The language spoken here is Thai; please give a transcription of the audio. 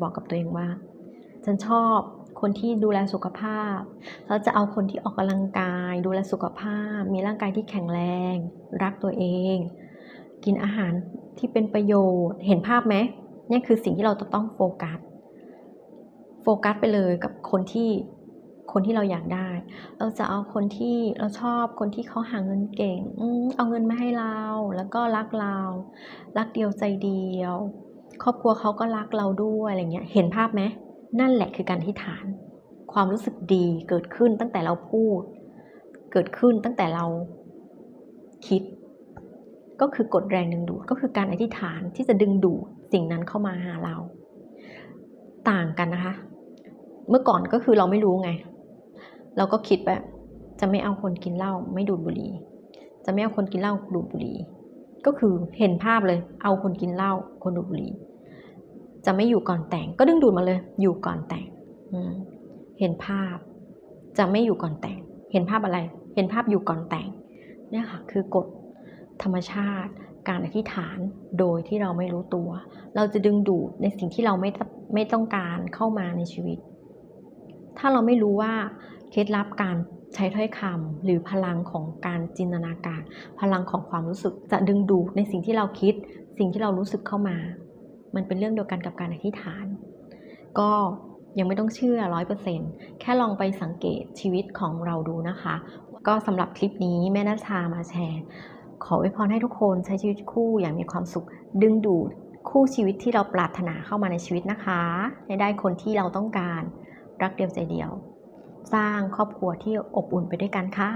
บอกกับตัวเองว่า ฉันชอบคนที่ดูแลสุขภาพแล้วจะเอาคนที่ออกกำลังกาย ดูแลสุขภาพ มีร่างกายที่แข็งแรง รักตัวเอง กินอาหารที่เป็นประโยชน์ เห็นภาพไหมนี่คือสิ่งที่เราจะต้องโฟกัส โฟกัสไปเลยกับคนที่คนที่เราอยากได้ เราจะเอาคนที่เราชอบคนที่เขาหาเงินเก่งอเอาเงินมาให้เรา แล้วก็รักเรา รักเดียวใจเดียว ครอบครัวเขาก็รักเราด้วยอะไรเงี้ยเห็นภาพไหมนั่นแหละคือการที่ฐาน ความรู้สึกดีเกิดขึ้นตั้งแต่เราพูด เกิดขึ้นตั้งแต่เราคิด ก็คือกฎแรงดึงดูดก็คือการอธิษฐานที่จะดึงดูดสิ่งนั้นเข้ามาหาเรา ต่างกันนะคะ เมื่อก่อนก็คือเราไม่รู้ไง เราก็คิดแบบจะไม่เอาคนกินเหล้าไม่ดูดบุหรี่ จะไม่เอาคนกินเหล้าดูดบุหรี่ ก็คือเห็นภาพเลย เอาคนกินเหล้าคนดูดบุหรี่ จะไม่อยู่ก่อนแต่ง ก็ดึงดูดมาเลย อยู่ก่อนแต่งเห็นภาพ จะไม่อยู่ก่อนแต่ง เห็นภาพอะไร เห็นภาพอยู่ก่อนแต่งเนี่ยค่ะคือกฎธรรมชาติ การอธิษฐานโดยที่เราไม่รู้ตัว เราจะดึงดูดในสิ่งที่เราไม่ไม่ต้องการเข้ามาในชีวิต ถ้าเราไม่รู้ว่าเคล็ดลับการใช้ถ้อยคำหรือพลังของการจินตนาการ พลังของความรู้สึกจะดึงดูดในสิ่งที่เราคิด สิ่งที่เรารู้สึกเข้ามา มันเป็นเรื่องเดียวกันกับการอธิษฐาน ก็ยังไม่ต้องเชื่อร้อยเปอร์เซ็นต์แค่ลองไปสังเกตชีวิตของเราดูนะคะ ก็สำหรับคลิปนี้แม่นาชามาแชร์ ขออวยพรให้ทุกคนใช้ชีวิตคู่อย่างมีความสุข ดึงดูดคู่ชีวิตที่เราปรารถนาเข้ามาในชีวิตนะคะให้ได้คนที่เราต้องการ รักเดียวใจเดียว สร้างครอบครัวที่อบอุ่นไปด้วยกันค่ะ